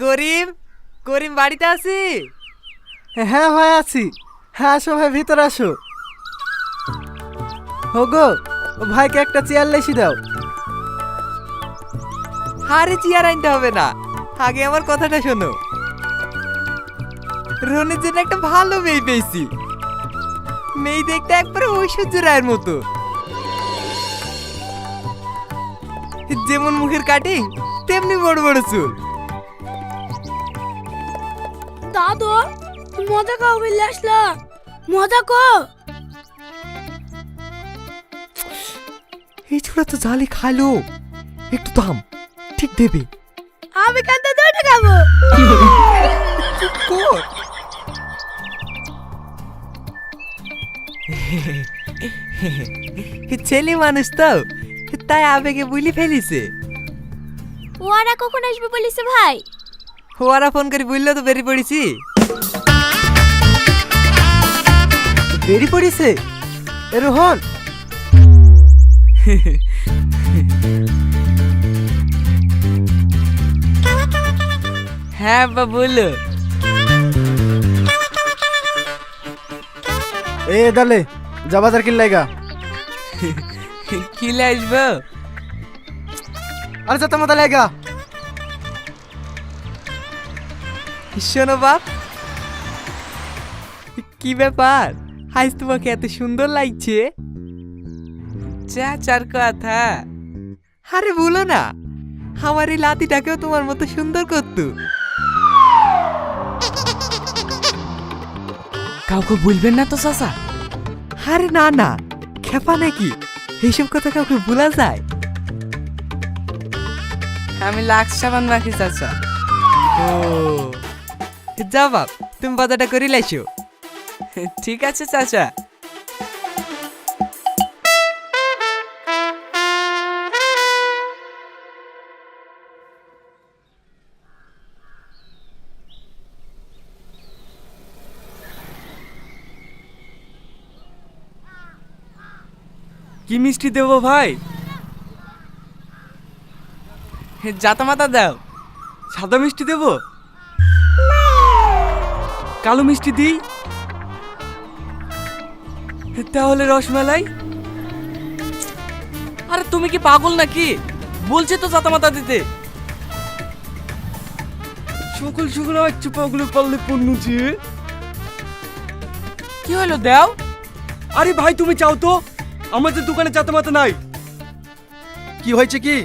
করিম করিম বাড়িতে আছি? হ্যাঁ ভাই আছি। হ্যাঁ আসো ভাই ভিতরে আসো। হোগো ভাইকে একটা চেয়ার লেসি দাও। আরে চেয়ার আনতে হবে না। আগে আমার কথাটা শোনো। রনের জন্য একটা ভালো মেয়ে পেয়েছি। মেয়ে দেখতে একবারে ঐশ্বর্য রায়ের মতো। যেমন মুখের কাটিং তেমনি বড় বড় চুল। মজা খাও আসলা। মজা কো এই ছোড়া তো জালি খাইলো। একটু দাম ঠিক দেবে। আমি কান্তা দুটো খাব কর। ছেলে মানুষ তো তাই আবেগে বুলি ফেলিছে। ওরা কখন আসবে বলিস ভাই? ওরা ফোন করে বলল তো বেরিয়ে পড়েছি? দেরি পড়িছে? এ রোহন। হ্যাঁ বা বলল এ দালে যা বাজার কিন লাইগা কিলে আসব? আরে যা মাথা লাইগা শোনো বাপ। কি ব্যাপার? আজ তোমাকে এত সুন্দর লাগছে। চা চার কথা। আরে বলো না। আমার এই লাতিটাকেও তোমার মতো সুন্দর করতো। কাউকে বলবেন না তো চাচা। আরে না না। খেপা নাকি? এইসব কথা কাউকে বলা যায়? আমি লাক্স সাবান মাখি চাচা। ও। যা বাপ তুমি বাজারটা করে লাইছো ঠিক আছে, চাচা। কি মিষ্টি দেবো ভাই? জাতা মাতা দাও। সাদা মিষ্টি দেবো? কালো মিষ্টি দিই? তাহলে রসমালাই? আরে তুমি কি পাগল নাকি? বলছে তো জাতা মাতা দিতে সকল সকল আচ্ছা পাগলে পারলে পণ্যছি কি হলো দাও? আরে ভাই তুমি চাও তো? আমাদের দোকানে চাতে মাতে নাই। কি হয়েছে কি?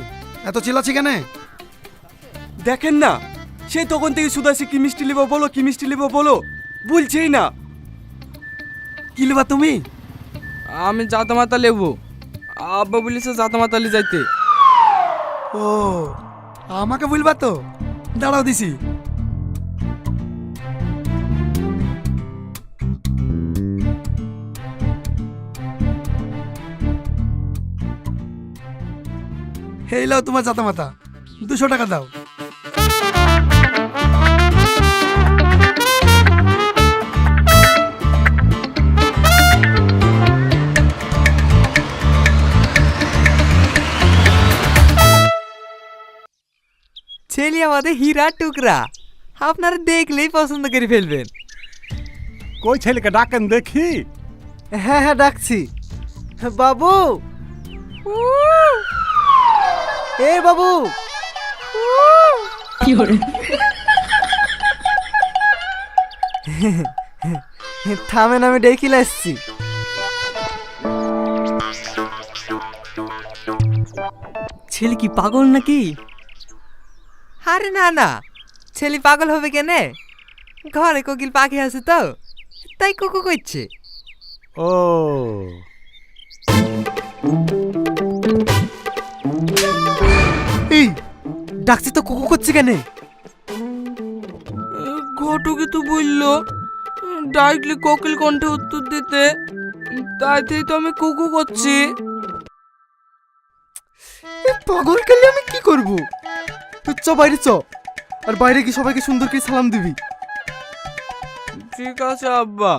এত চিল্লাছি কেন? দেখেন না সেই তখন থেকে সুদাসি কি মিষ্টি নেব বলো কি মিষ্টি নেব বলো? বলছেই না। কি লিবা তুমি? আমি জাতা মাতা লেবু। আব্বা বলিছে জাতা মাতালি যাইতে। ও আমাকে বলবা তো? দাঁড়াও দিছি। এই লাও তোমার জাতা মাতা দুশো টাকা দাও। ছেলে আমাদের হীরা টুকরা। আপনারা দেখলেই পছন্দ করে ফেলবেন। কই ছেলেকে ডাকেন দেখি? হ্যাঁ হ্যাঁ ডাকছি। বাবু! এ বাবু! থামেন আমি ডেকিল আসছি। ছেলে কি পাগল নাকি? আরে না না। ছেলে পাগল হবে কেনে? ঘরে কোকিল পাখি আছে তো তাই কুকু করছে ও। এই ডাকছি তো কুকু করছি কেন? ঘটকে তো বলল ডাইরেক্টলি কোকিল কণ্ঠে উত্তর দিতে। তাই তাইতেই তো আমি কুকু করছি। পাগল কালে আমি কি করব? চ বাইরে চ। আর বাইরে কি সবাইকে সুন্দরকে সালাম দিবি। ঠিক আছে আব্বা।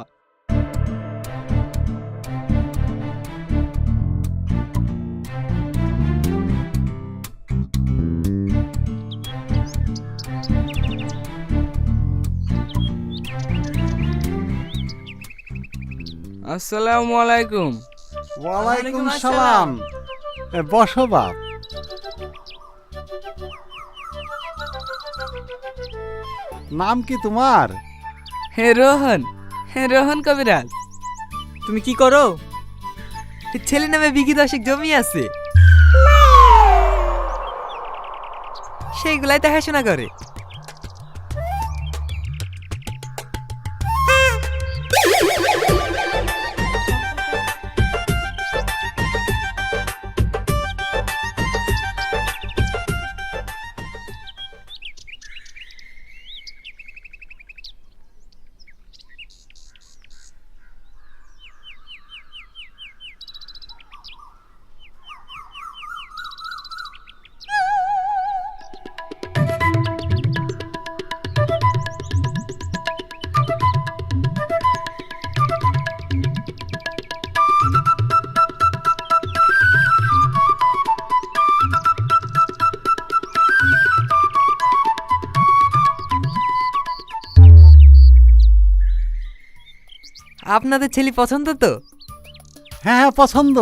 আসসালামু আলাইকুম। ওয়ালাইকুম সালাম বসো বাপ। নাম কি তোমার? হে রোহন হে রোহন কবিরাজ। তুমি কি করো? ছেলে নামে বিঘি দশেক জমি আছে। সেইগুলাই দেখাশোনা করে। আপনাদের ছেলে পছন্দ তো? হ্যাঁ হ্যাঁ পছন্দ।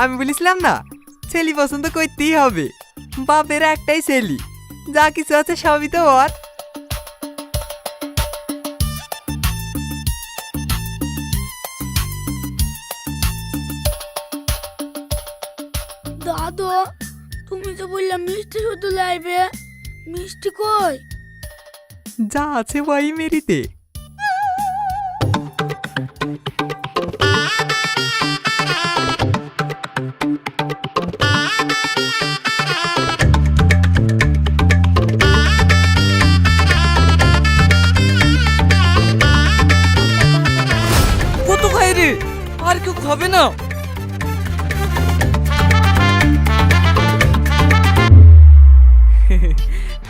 আমি বলেছিলাম না ছেলে পছন্দ করতেই হবে। বাপের একটাই ছেলে যা কিছু আছে সবই তো ওর। দাদু তুমি তো বললাম মিষ্টি শুধু লাইবে। মিষ্টি কই? যা আছে ওই মেরিতে।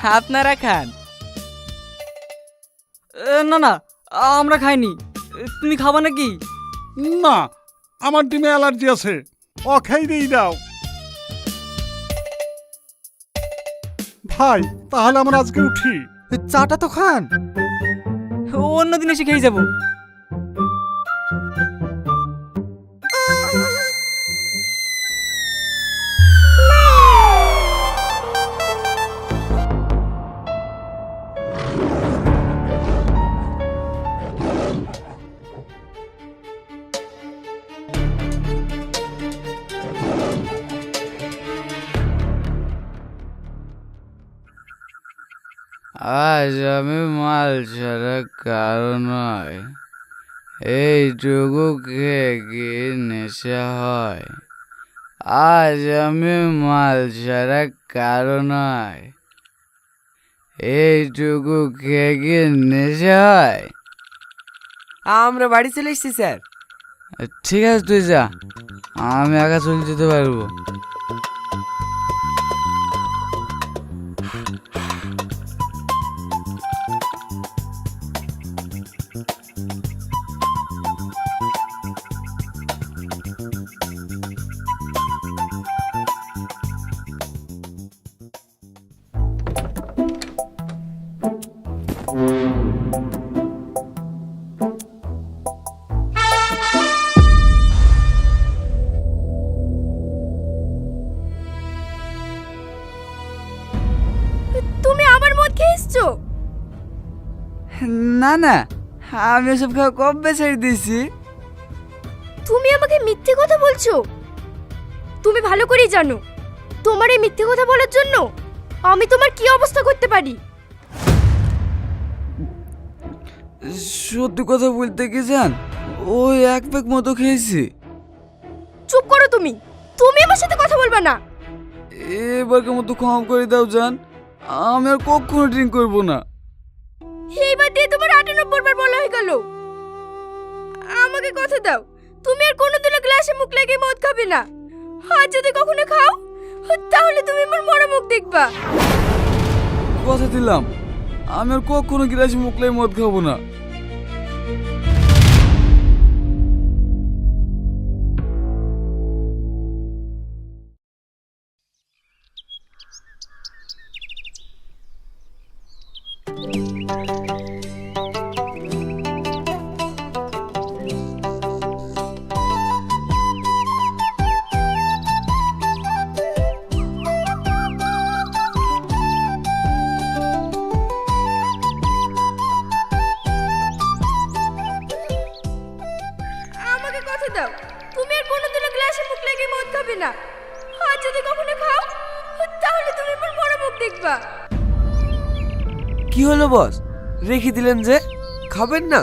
আপনারা খান। না না আমরা খাইনি। তুমি খাবা নাকি? না আমার ডিমে অ্যালার্জি আছে। ও খাই দিই দাও। ভাই তাহলে আমরা আজকে উঠি। চাটা তো খান। অন্য দিন এসে খেয়ে যাব। আজ আমি মাল ছাড়া কারও নয় এইটুকু খেয়ে কি নেশা হয়? আজ আমি মাল ছাড়া কারও নয় এইটুকু খেয়ে কি নেশা হয়? আমরা বাড়ি চলে এসেছি স্যার। ঠিক আছে তুই যা। আমি একা চলে যেতে পারব। না আমি ওসব খাওয়া কবে ছেড়ে দিয়েছি তুমি আমাকে মিথ্যে কথা বলছো? তুমি ভালো করেই জানো তোমার এই মিথ্যে কথা বলার জন্য আমি তোমার কি অবস্থা করতে পারি? সত্যি কথা বলতে কি জান ওই এক প্যাক মতো খেয়েছি। চুপ করো তুমি তুমি আমার সাথে কথা বলবা না। এবারকে মতো ক্ষমা করে দাও জান আমি আর কখনো ড্রিঙ্ক করব না। এইবার দিয়ে তোমার আটানব্বই বার বলা হয়ে গেল। আমাকে কথা দাও, তুমি আর কোনোদিনও গ্লাসে মুখ লাগিয়ে মদ খাবে না। আর যদি কখনো খাও, তাহলে তুমি আমার মরা মুখ দেখবা। কথা দিলাম, আমি আর কখনো গ্লাসে মুখ লাগিয়ে মদ খাব না। না। আর যদি কখনো খাও তাহলে তুমি আমার বড় মুখ দেখবা। কি হলো বস? রেখে দিলেন যে খাবেন না?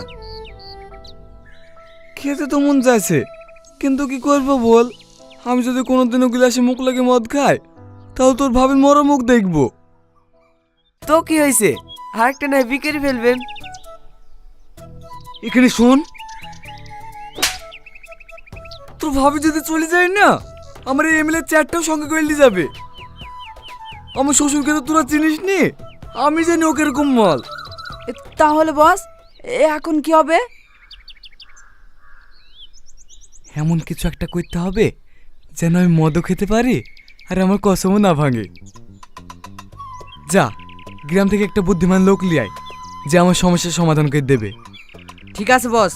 খেতে তো মন চাইছে কিন্তু কি করব বল? আমি যদি কোনোদিনও গ্লাসে মুখ লাগে মদ খাই তাহলে তোর ভাবির মরো মুখ দেখব। তো কি হয়েছে? আরেকটা নাই বিকেরি ফেলবেন। এখানে শোন। তোর ভাবি যদি চলে যায় না আমার এই এমএলএ চ্যাটটাও সঙ্গে করে নিয়ে যাবে। আমার শ্বশুরকে তো তোরা চিনিস নি? আমি জানি ওকে এরকম মাল। তাহলে বস এখন কি হবে? এমন কিছু একটা করতে হবে যেন আমি মদও খেতে পারি আর আমার কসমও না ভাঙে। যা গ্রাম থেকে একটা বুদ্ধিমান লোক লিয়াই যে আমার সমস্যার সমাধান করে দেবে। ঠিক আছে বস।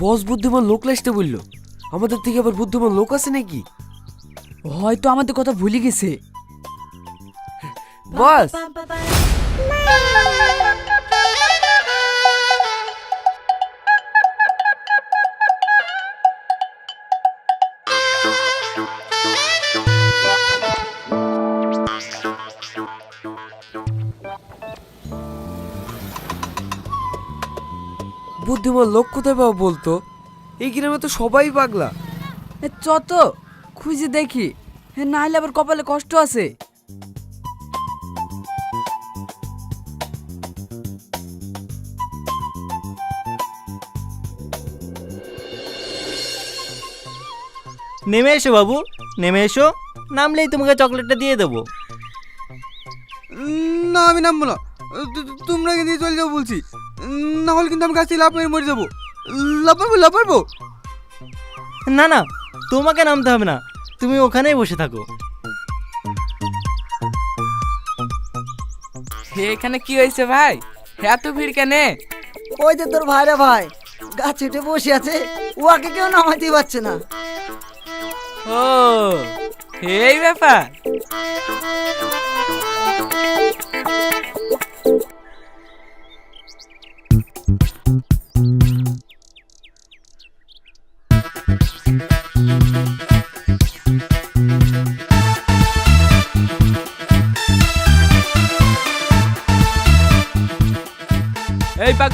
বস বুদ্ধিমান লোক লাসতে বলল আমাদের থেকে আবার বুদ্ধিমান লোক আছে নাকি হয়তো আমাদের কথা ভুলে গেছে বস বুদ্ধিমান লোক কোথায় পাবো বলতো? এই গ্রামে তো সবাই পাগলা। এ, চ তো খুঁজে দেখি। না হলে আবার কপালে কষ্ট আছে। নেমে এসো বাবু নেমে এসো। নামলেই তোমাকে চকলেটটা দিয়ে দেবো। না আমি নামবো না। তোমরা নিয়ে চলে যাব বলছি। না হলে কিন্তু আমি গাছ থেকে লাভ মেরে মরে যাব। লাভ পারব লাভ পারব না না তোমাকে নামতে হবে না। তুমি ওখানেই বসে থাকো। এখানে কি হয়েছে ভাই? এত ভিড় কেনে? ওই যে তোর ভাইরা ভাই গাছ উঠে বসে আছে ওকে কেউ নামাইতেই পারছে না। ও এই ব্যাপার?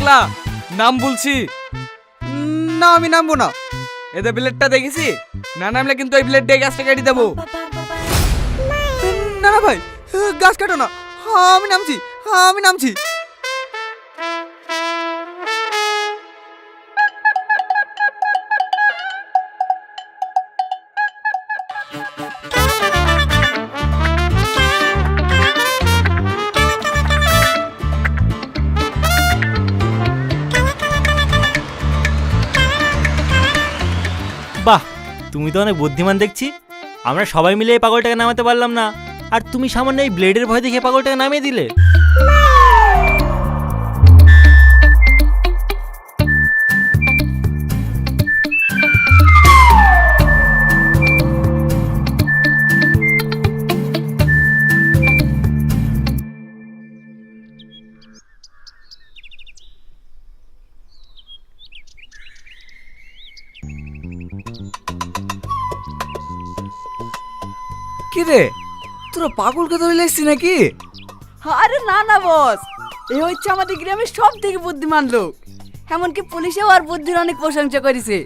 পাগলা নাম বলছি। না, আমি নামবো না। এদের ব্লেডটা দেখেছি? না নামলে কিন্তু এই ব্লেড দিয়ে গাছটা কেটে দেবো। না না ভাই, গাছ কাটো না। আমি নামছি আমি নামছি। বাহ, তুমি তো অনেক বুদ্ধিমান দেখছি। আমরা সবাই মিলে এই পাগলটাকে নামাতে পারলাম না। আর তুমি সামান্য এই ব্লেডের ভয় দেখে পাগলটাকে নামিয়ে দিলে? কি রে তোরা পাগলকে ধরে লেগছি নাকি? আরে না না বস। এই হচ্ছে আমাদের গ্রামের সব থেকে বুদ্ধিমান লোক। এমনকি পুলিশেও আর বুদ্ধির অনেক প্রশংসা করেছে।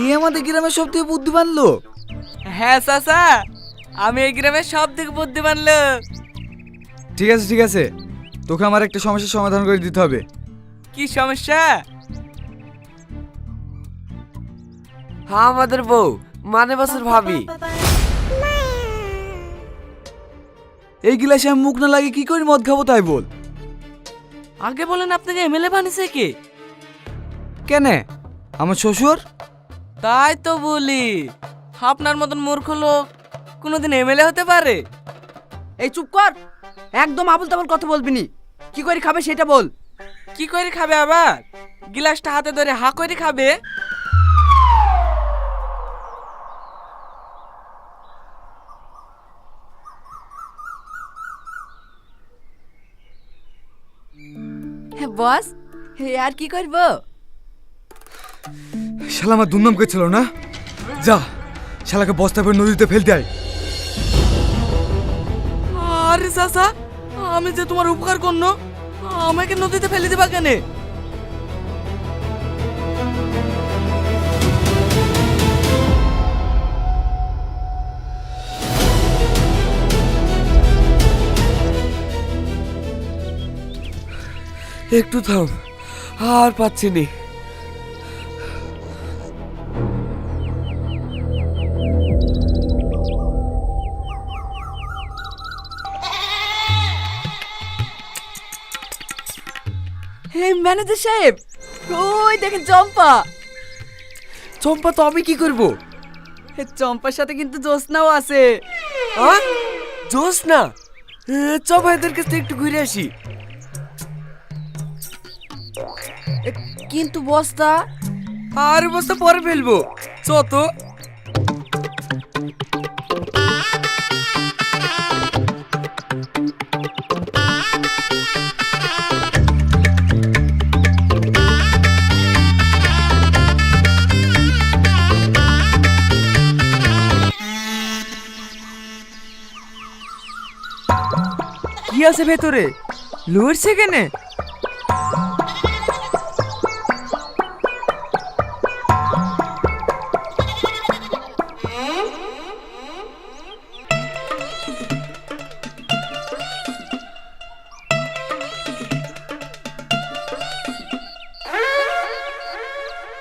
এই আমাদের গ্রামের সব থেকে বুদ্ধিমান লোক। হ্যাঁ চাচা আমি এই গ্রামের সব থেকে বুদ্ধিমান লোক। ঠিক আছে ঠিক আছে। তোকে আমার একটা সমস্যার সমাধান করে দিতে হবে। কি সমস্যা? হ্যাঁ আমাদের বউ। মানে বছর ভাবি। এই গিলাসে আমি মুখ না লাগে কি করে মদ খাব তাই বল? আগে বলেন আপনাকে এমএলএ বানিয়েছে কে? কেনে? আমার শ্বশুর? তাই তো বলি। আপনার মতন মূর্খ লোক কোনোদিন এমএলএ হতে পারে? এই চুপ কর! একদম আবল তাবল কথা বলবি নি। কি করে খাবে সেটা বল। কি করে খাবে আবার? গিলাসটা হাতে ধরে হা করে খাবে? বস আর কি করব? শালা আমার দুর্নাম করছিল না? যা শালাকে বস্তা করে নদীতে ফেলতে আয়। আরে সাসা আমি যে তোমার উপকার করনো আমাকে নদীতে ফেলে দিবা কেন? একটু থাম, আর পাচ্ছি নি। ম্যানেজার সাহেব? ওই দেখেন চম্পা। চম্পা তো আমি কি করব? চম্পার সাথে কিন্তু জ্যোৎস্নাও আছে। আ? জোস না চ কাছ থেকে একটু ঘুরে আসি। কিন্তু বস্তা? আর বস্তা পরে ফেলব। চ তো। আছে ভেতরে? লড়ছে কেনে?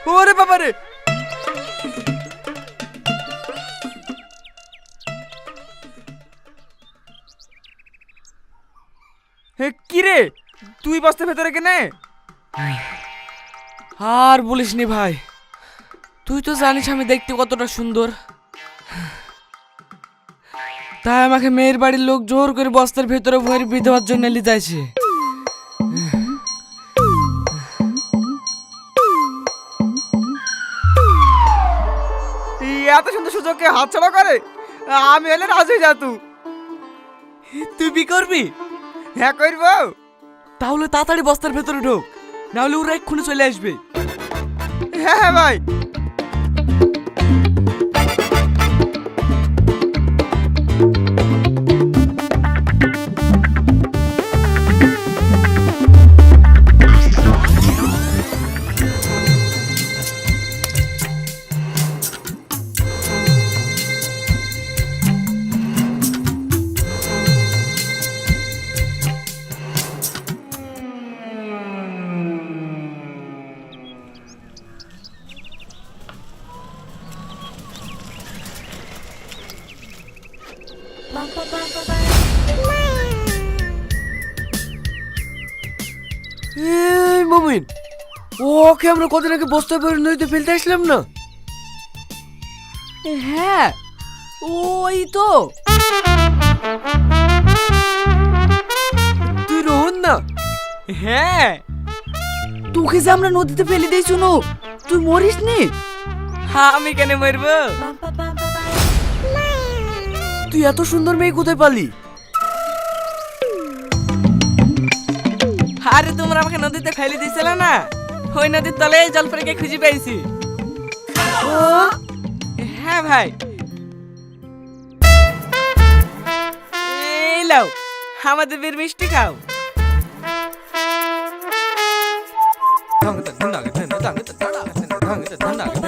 ওরে বাবা রে তুই বস্তার ভেতরে কেনে আর বলিস নি ভাই। তুই তো জানিস আমি দেখতে কতটা সুন্দর। তাই আমাকে মেয়ের বাড়ির লোক জোর করে বস্তার ভেতরে ভরে বিধবার জন্য নিয়ে যাইছে। এত সুন্দর সুযোগকে হাতছাড়া করে? আমি হলে রাজি যা তুই তুই বি করবি? হ্যাঁ করব। তাহলে তাড়াতাড়ি বস্তার ভেতরে ঢোক। নাহলে ওরা এক্ষুনি চলে আসবে। হ্যাঁ হ্যাঁ ভাই। ওকে আমরা কদিন আগে বস্তা ভরে নদীতে ফেলতে আসলাম না? হ্যাঁ ওই তো। তুই রোহন না? হ্যাঁ। তোকে যে আমরা নদীতে ফেলে দিই শুনো তুই মরিস নি? আমি কেন মরবো? তুই এত সুন্দর মেয়ে কোথায় পালি? আরে তোমরা আমাকে নদীতে ফেলে দিয়েছিলে না? হই নদীর তলে জলপরীকে খুঁজে পেয়েছি হ্যাঁ ভাই এই লাও আমাদের বীর মিষ্টি খাও ঢং ঢং ঢং ঢং ঢং ঢং ঢং